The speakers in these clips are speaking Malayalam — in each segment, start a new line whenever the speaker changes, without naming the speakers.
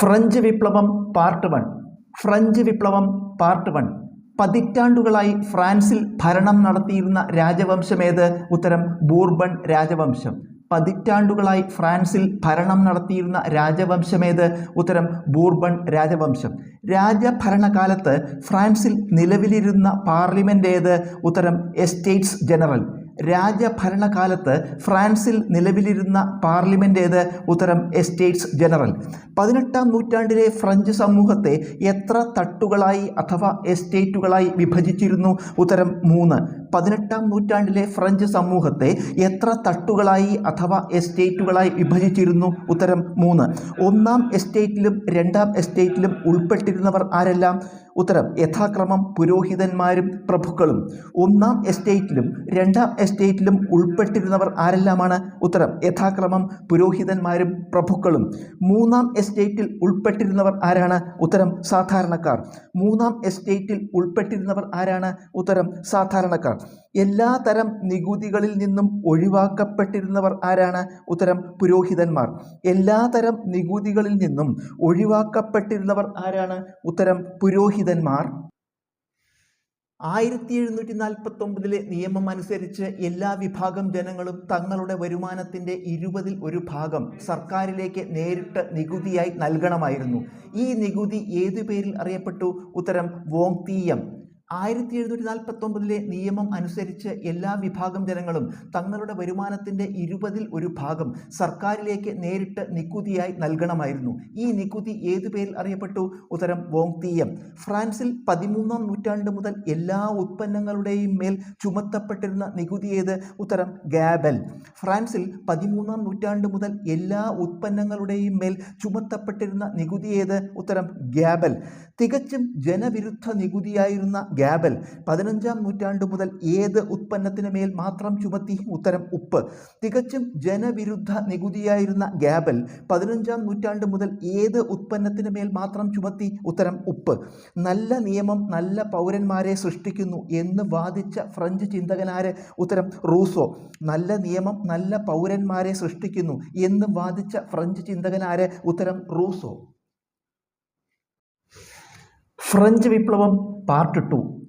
ഫ്രഞ്ച് വിപ്ലവം പാർട്ട് വൺ. ഫ്രഞ്ച് വിപ്ലവം പാർട്ട് വൺ. പതിറ്റാണ്ടുകളായി ഫ്രാൻസിൽ ഭരണം നടത്തിയിരുന്ന രാജവംശമേത് ഉത്തരം ബോർബൺ രാജവംശം. പതിറ്റാണ്ടുകളായി ഫ്രാൻസിൽ ഭരണം നടത്തിയിരുന്ന രാജവംശമേത് ഉത്തരം ബോർബൺ രാജവംശം. രാജഭരണകാലത്ത് ഫ്രാൻസിൽ നിലവിലിരുന്ന പാർലമെന്റ് ഉത്തരം എസ്റ്റേറ്റ്സ് ജനറൽ. രാജഭരണകാലത്ത് ഫ്രാൻസിൽ നിലവിലിരുന്ന പാർലമെന്റ് ഏത്? ഉത്തരം എസ്റ്റേറ്റ്സ് ജനറൽ. പതിനെട്ടാം നൂറ്റാണ്ടിലെ ഫ്രഞ്ച് സമൂഹത്തെ എത്ര തട്ടുകളായി അഥവാ എസ്റ്റേറ്റുകളായി വിഭജിച്ചിരുന്നു? ഉത്തരം മൂന്ന്. പതിനെട്ടാം നൂറ്റാണ്ടിലെ ഫ്രഞ്ച് സമൂഹത്തെ എത്ര തട്ടുകളായി അഥവാ എസ്റ്റേറ്റുകളായി വിഭജിച്ചിരുന്നു? ഉത്തരം മൂന്ന്. ഒന്നാം എസ്റ്റേറ്റിലും രണ്ടാം എസ്റ്റേറ്റിലും ഉൾപ്പെട്ടിരുന്നവർ ആരെല്ലാം? ഉത്തരം യഥാക്രമം പുരോഹിതന്മാരും പ്രഭുക്കളും. ഒന്നാം എസ്റ്റേറ്റിലും രണ്ടാം എസ്റ്റേറ്റിലും ഉൾപ്പെട്ടിരുന്നവർ ആരെല്ലാമാണ്? ഉത്തരം യഥാക്രമം പുരോഹിതന്മാരും പ്രഭുക്കളും. മൂന്നാം എസ്റ്റേറ്റിൽ ഉൾപ്പെട്ടിരുന്നവർ ആരാണ്? ഉത്തരം സാധാരണക്കാർ. മൂന്നാം എസ്റ്റേറ്റിൽ ഉൾപ്പെട്ടിരുന്നവർ ആരാണ്? ഉത്തരം സാധാരണക്കാർ. എല്ലാ തരം നികുതികളിൽ നിന്നും ഒഴിവാക്കപ്പെട്ടിരുന്നവർ ആരാണ്? ഉത്തരം പുരോഹിതന്മാർ. എല്ലാ തരം നികുതികളിൽ നിന്നും ഒഴിവാക്കപ്പെട്ടിരുന്നവർ ആരാണ്? ഉത്തരം പുരോഹിതന്മാർ. ആയിരത്തി എഴുന്നൂറ്റി നാൽപ്പത്തി ഒമ്പതിലെ നിയമം അനുസരിച്ച് എല്ലാ വിഭാഗം ജനങ്ങളും തങ്ങളുടെ വരുമാനത്തിന്റെ ഇരുപതിൽ ഒരു ഭാഗം സർക്കാരിലേക്ക് നേരിട്ട് നികുതിയായി നൽകണമായിരുന്നു. ഈ നികുതി ഏതു പേരിൽ അറിയപ്പെട്ടു? ഉത്തരം വോങ്തീയം ആയിരത്തി എഴുന്നൂറ്റി നാൽപ്പത്തി ഒമ്പതിലെ നിയമം അനുസരിച്ച് എല്ലാ വിഭാഗം ജനങ്ങളും തങ്ങളുടെ വരുമാനത്തിന്റെ ഇരുപതിൽ ഒരു ഭാഗം സർക്കാരിലേക്ക് നേരിട്ട് നികുതിയായി നൽകണമായിരുന്നു. ഈ നികുതി ഏതു പേരിൽ അറിയപ്പെട്ടു? ഉത്തരം വോങ്തീയം. ഫ്രാൻസിൽ പതിമൂന്നാം നൂറ്റാണ്ട് മുതൽ എല്ലാ ഉത്പന്നങ്ങളുടെയും മേൽ ചുമത്തപ്പെട്ടിരുന്ന നികുതി ഏത്? ഉത്തരം ഗാബൽ. ഫ്രാൻസിൽ പതിമൂന്നാം നൂറ്റാണ്ട് മുതൽ എല്ലാ ഉത്പന്നങ്ങളുടെയും മേൽ ചുമത്തപ്പെട്ടിരുന്ന നികുതി ഏത്? ഉത്തരം ഗാബൽ. തികച്ചും ജനവിരുദ്ധ നികുതിയായിരുന്ന ഗാബൽ പതിനഞ്ചാം നൂറ്റാണ്ട് മുതൽ ഏത് ഉത്പന്നത്തിന് മേൽ മാത്രം ചുമത്തി ഉത്തരം ഉപ്പ്? തികച്ചും ജനവിരുദ്ധ നികുതിയായിരുന്ന ഗാബൽ പതിനഞ്ചാം നൂറ്റാണ്ട് മുതൽ ഏത് ഉത്പന്നത്തിന് മേൽ മാത്രം ചുമത്തി ഉത്തരം ഉപ്പ്? നല്ല നിയമം നല്ല പൗരന്മാരെ സൃഷ്ടിക്കുന്നു എന്ന് വാദിച്ച ഫ്രഞ്ച് ചിന്തകനാര്? ഉത്തരം റൂസോ. നല്ല നിയമം നല്ല പൗരന്മാരെ സൃഷ്ടിക്കുന്നു എന്ന് വാദിച്ച ഫ്രഞ്ച് ചിന്തകനാര്? ഉത്തരം റൂസോ. ഫ്രഞ്ച് വിപ്ലവം പാർട്ട് ടു.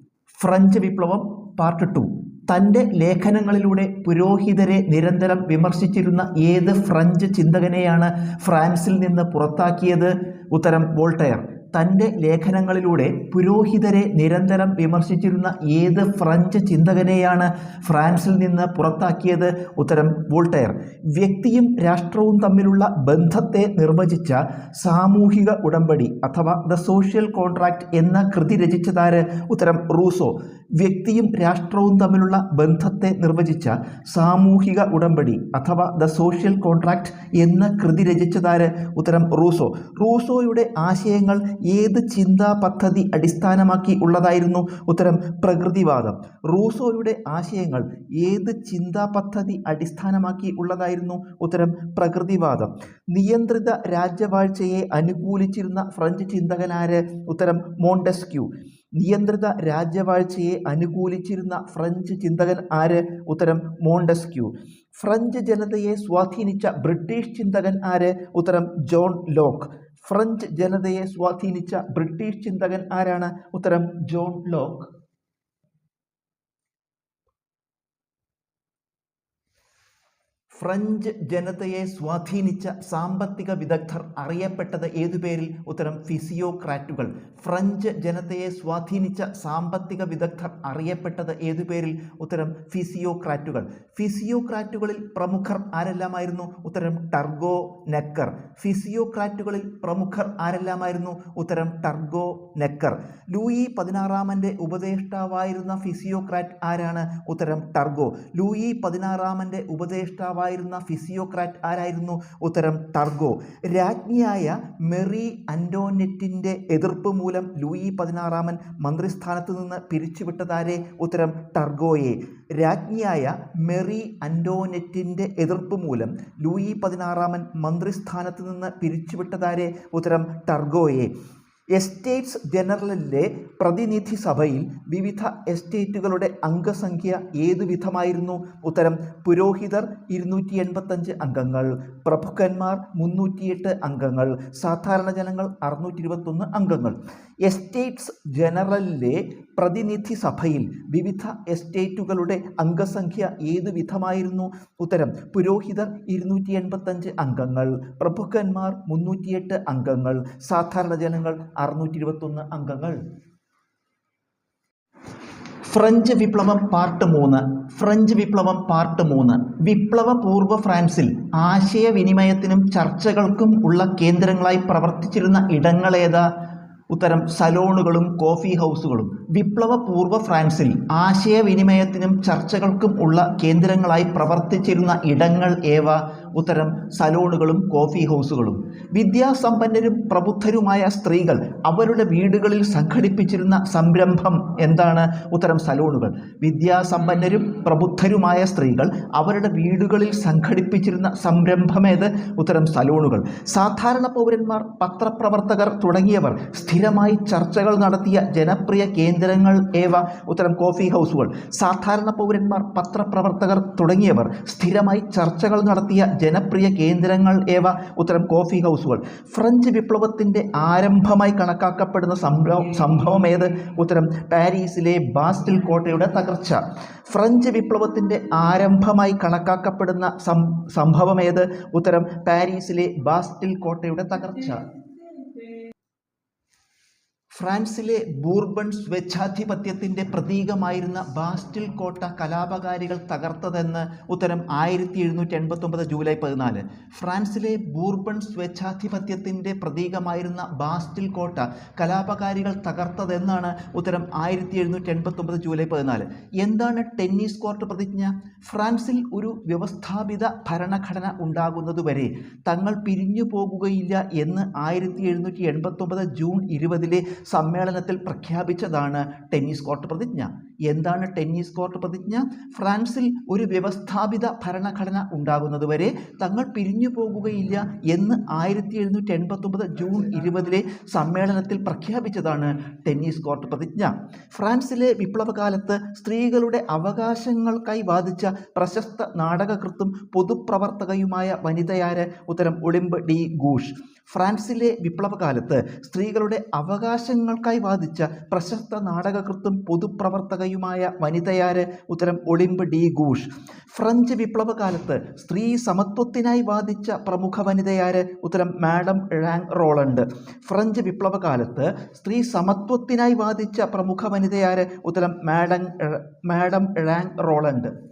ഫ്രഞ്ച് വിപ്ലവം പാർട്ട് ടു തന്റെ ലേഖനങ്ങളിലൂടെ പുരോഹിതരെ നിരന്തരം വിമർശിച്ചിരുന്ന ഏത് ഫ്രഞ്ച് ചിന്തകനെയാണ് ഫ്രാൻസിൽ നിന്ന് പുറത്താക്കിയത്? ഉത്തരം വോൾട്ടയർ. തന്റെ ലേഖനങ്ങളിലൂടെ പുരോഹിതരെ നിരന്തരം വിമർശിച്ചിരുന്ന ഏത് ഫ്രഞ്ച് ചിന്തകനെയാണ് ഫ്രാൻസിൽ നിന്ന് പുറത്താക്കിയത്? ഉത്തരം വോൾട്ടയർ. വ്യക്തിയും രാഷ്ട്രവും തമ്മിലുള്ള ബന്ധത്തെ നിർവചിച്ച സാമൂഹിക ഉടമ്പടി അഥവാ ദ സോഷ്യൽ കോൺട്രാക്റ്റ് എന്ന കൃതി രചിച്ചതാര്? ഉത്തരം റൂസോ. വ്യക്തിയും രാഷ്ട്രവും തമ്മിലുള്ള ബന്ധത്തെ നിർവചിച്ച സാമൂഹിക ഉടമ്പടി അഥവാ ദ സോഷ്യൽ കോൺട്രാക്റ്റ് എന്ന കൃതി രചിച്ചതാര്? ഉത്തരം റൂസോ. റൂസോയുടെ ആശയങ്ങൾ ഏത് ചിന്താ പദ്ധതി അടിസ്ഥാനമാക്കി ഉള്ളതായിരുന്നു ഉത്തരം പ്രകൃതിവാദം. റൂസോയുടെ ആശയങ്ങൾ ഏത് ചിന്താ പദ്ധതി അടിസ്ഥാനമാക്കി ഉള്ളതായിരുന്നു ഉത്തരം പ്രകൃതിവാദം. നിയന്ത്രിത രാജ്യവാഴ്ചയെ അനുകൂലിച്ചിരുന്ന ഫ്രഞ്ച് ചിന്തകനാര്? ഉത്തരം മോണ്ടെസ്ക്യൂ. നിയന്ത്രിത രാജ്യവാഴ്ചയെ അനുകൂലിച്ചിരുന്ന ഫ്രഞ്ച് ചിന്തകൻ ആര്? ഉത്തരം മോണ്ടെസ്ക്യൂ. ഫ്രഞ്ച് ജനതയെ സ്വാധീനിച്ച ബ്രിട്ടീഷ് ചിന്തകൻ ആര്? ഉത്തരം ജോൺ ലോക്ക്. ഫ്രഞ്ച് ജനതയെ സ്വാധീനിച്ച ബ്രിട്ടീഷ് ചിന്തകൻ ആരാണ്? ഉത്തരം ജോൺ ലോക്ക്. ഫ്രഞ്ച് ജനതയെ സ്വാധീനിച്ച സാമ്പത്തിക വിദഗ്ധർ അറിയപ്പെട്ടത് ഏതു പേരിൽ? ഉത്തരം ഫിസിയോക്രാറ്റുകൾ. ഫ്രഞ്ച് ജനതയെ സ്വാധീനിച്ച സാമ്പത്തിക വിദഗ്ധർ അറിയപ്പെട്ടത് ഏതു പേരിൽ? ഉത്തരം ഫിസിയോക്രാറ്റുകൾ. ഫിസിയോക്രാറ്റുകളിൽ പ്രമുഖർ ആരെല്ലാമായിരുന്നു? ഉത്തരം ടർഗോ നെക്കർ. ഫിസിയോക്രാറ്റുകളിൽ പ്രമുഖർ ആരെല്ലാമായിരുന്നു? ഉത്തരം ടർഗോ നെക്കർ. ലൂയി പതിനാറാമന്റെ ഉപദേഷ്ടാവായിരുന്ന ഫിസിയോക്രാറ്റ് ആരാണ്? ഉത്തരം ടർഗോ. ലൂയി പതിനാറാമന്റെ ഉപദേഷ്ടാവായ ആയിരുന്ന ഫിസിയോക്രാറ്റ് ആരായിരുന്നു? ഉത്തരം ടർഗോ. രാജ്ഞിയായ മെറി അന്റോനെറ്റിന്റെ എതിർപ്പ് മൂലം ലൂയി പതിനാറാമൻ മന്ത്രിസ്ഥാനത്ത് നിന്ന് പിരിച്ചുവിട്ടതാരെ? ഉത്തരം ടർഗോയെ. രാജ്ഞിയായ മെറി അന്റോനെറ്റിന്റെ എതിർപ്പ് മൂലം ലൂയി പതിനാറാമൻ മന്ത്രിസ്ഥാനത്ത് നിന്ന് പിരിച്ചുവിട്ടതാരെ? ഉത്തരം ടർഗോയെ. എസ്റ്റേറ്റ്സ് ജനറലിലെ പ്രതിനിധി സഭയിൽ വിവിധ എസ്റ്റേറ്റുകളുടെ അംഗസംഖ്യ ഏതു വിധമായിരുന്നു? ഉത്തരം പുരോഹിതർ ഇരുന്നൂറ്റി എൺപത്തഞ്ച് അംഗങ്ങൾ പ്രഭുക്കന്മാർ മുന്നൂറ്റിയെട്ട് അംഗങ്ങൾ സാധാരണ ജനങ്ങൾ അറുന്നൂറ്റി ഇരുപത്തൊന്ന് അംഗങ്ങൾ. എസ്റ്റേറ്റ്സ് ജനറലിലെ പ്രതിനിധി സഭയിൽ വിവിധ എസ്റ്റേറ്റുകളുടെ അംഗസംഖ്യ ഏതു വിധമായിരുന്നു? ഉത്തരം പുരോഹിതർ ഇരുന്നൂറ്റി എൺപത്തഞ്ച് അംഗങ്ങൾ പ്രഭുക്കന്മാർ മുന്നൂറ്റിയെട്ട് അംഗങ്ങൾ സാധാരണ ജനങ്ങൾ അറുന്നൂറ്റി ഇരുപത്തൊന്ന് അംഗങ്ങൾ. ഫ്രഞ്ച് വിപ്ലവം പാർട്ട് മൂന്ന് ഫ്രഞ്ച് വിപ്ലവം പാർട്ട് മൂന്ന്. വിപ്ലവപൂർവ ഫ്രാൻസിൽ ആശയവിനിമയത്തിനും ചർച്ചകൾക്കും ഉള്ള കേന്ദ്രങ്ങളായി പ്രവർത്തിച്ചിരുന്ന ഇടങ്ങളേതാ? ഉത്തരം സലോണുകളും കോഫി ഹൗസുകളും വിപ്ലവപൂർവ ഫ്രാൻസിൽ ആശയവിനിമയത്തിനും ചർച്ചകൾക്കും ഉള്ള കേന്ദ്രങ്ങളായി പ്രവർത്തിച്ചിരുന്ന ഇടങ്ങൾ ഏവ? ഉത്തരം സലൂണുകളും കോഫി ഹൗസുകളും. വിദ്യാസമ്പന്നരും പ്രബുദ്ധരുമായ സ്ത്രീകൾ അവരുടെ വീടുകളിൽ സംഘടിപ്പിച്ചിരുന്ന സംരംഭം എന്താണ്? ഉത്തരം സലൂണുകൾ. വിദ്യാസമ്പന്നരും പ്രബുദ്ധരുമായ സ്ത്രീകൾ അവരുടെ വീടുകളിൽ സംഘടിപ്പിച്ചിരുന്ന സംരംഭമേത് ഉത്തരം സലൂണുകൾ. സാധാരണ പൗരന്മാർ പത്രപ്രവർത്തകർ തുടങ്ങിയവർ സ്ഥിരമായി ചർച്ചകൾ നടത്തിയ ജനപ്രിയ കേന്ദ്രങ്ങൾ ഏവ? ഉത്തരം കോഫി ഹൗസുകൾ. സാധാരണ പൗരന്മാർ പത്രപ്രവർത്തകർ തുടങ്ങിയവർ സ്ഥിരമായി ചർച്ചകൾ നടത്തിയ ജനപ്രിയ കേന്ദ്രങ്ങൾ ഏവ? ഉത്തരം കോഫി ഹൗസുകൾ ഫ്രഞ്ച് വിപ്ലവത്തിന്റെ ആരംഭമായി കണക്കാക്കപ്പെടുന്ന സംഭവം സംഭവം ഏത്? ഉത്തരം പാരീസിലെ ബാസ്റ്റിൽ കോട്ടയുടെ തകർച്ച. ഫ്രഞ്ച് വിപ്ലവത്തിന്റെ ആരംഭമായി കണക്കാക്കപ്പെടുന്ന സംഭവം ഏത്? ഉത്തരം പാരീസിലെ ബാസ്റ്റിൽ കോട്ടയുടെ തകർച്ച. ഫ്രാൻസിലെ ബൂർബൺ സ്വേച്ഛാധിപത്യത്തിന്റെ പ്രതീകമായിരുന്ന ബാസ്റ്റിൽ കോട്ട കലാപകാരികൾ തകർത്തതെന്ന് ഉത്തരം ആയിരത്തി എഴുന്നൂറ്റി എൺപത്തൊമ്പത് ജൂലൈ പതിനാല്. ഫ്രാൻസിലെ ബൂർബൺ സ്വേച്ഛാധിപത്യത്തിന്റെ പ്രതീകമായിരുന്ന ബാസ്റ്റിൽ കോട്ട കലാപകാരികൾ തകർത്തതെന്നാണ് ഉത്തരം ആയിരത്തി എഴുന്നൂറ്റി എൺപത്തൊമ്പത് ജൂലൈ പതിനാല്. എന്താണ് ടെന്നീസ് കോർട്ട് പ്രതിജ്ഞ? ഫ്രാൻസിൽ ഒരു വ്യവസ്ഥാപിത ഭരണഘടന ഉണ്ടാകുന്നതുവരെ തങ്ങൾ പിരിഞ്ഞു പോകുകയില്ല എന്ന് ആയിരത്തി എഴുന്നൂറ്റി എൺപത്തൊമ്പത് ജൂൺ ഇരുപതിലെ സമ്മേളനത്തിൽ പ്രഖ്യാപിച്ചതാണ് ടെന്നീസ് കോർട്ട് പ്രതിജ്ഞ. എന്താണ് ടെന്നീസ് കോർട്ട് പ്രതിജ്ഞ? ഫ്രാൻസിൽ ഒരു വ്യവസ്ഥാപിത ഭരണഘടന ഉണ്ടാകുന്നതുവരെ തങ്ങൾ പിരിഞ്ഞു പോകുകയില്ല എന്ന് ആയിരത്തി എഴുന്നൂറ്റി എൺപത്തൊമ്പത് ജൂൺ ഇരുപതിലെ സമ്മേളനത്തിൽ പ്രഖ്യാപിച്ചതാണ് ടെന്നീസ് കോർട്ട് പ്രതിജ്ഞ. ഫ്രാൻസിലെ വിപ്ലവകാലത്ത് സ്ത്രീകളുടെ അവകാശങ്ങൾക്കായി വാദിച്ച പ്രശസ്ത നാടകകൃത്തും പൊതുപ്രവർത്തകയുമായ വനിതയാര് ഉത്തരം ഒളിമ്പ് ഡി ഗൂഷ് ഫ്രാൻസിലെ വിപ്ലവകാലത്ത് സ്ത്രീകളുടെ അവകാശങ്ങൾക്കായി വാദിച്ച പ്രശസ്ത നാടകകൃത്തും പൊതുപ്രവർത്തകയുമായ വനിതയാര്? ഉത്തരം ഒളിമ്പ് ഡി ഗൂഷ്. ഫ്രഞ്ച് വിപ്ലവകാലത്ത് സ്ത്രീ സമത്വത്തിനായി വാദിച്ച പ്രമുഖ വനിതയാര്? ഉത്തരം മാഡം റാങ് റോളണ്ട്. ഫ്രഞ്ച് വിപ്ലവകാലത്ത് സ്ത്രീ സമത്വത്തിനായി വാദിച്ച പ്രമുഖ വനിതയാര്? ഉത്തരം മാഡം മാഡം റാങ് റോളണ്ട്.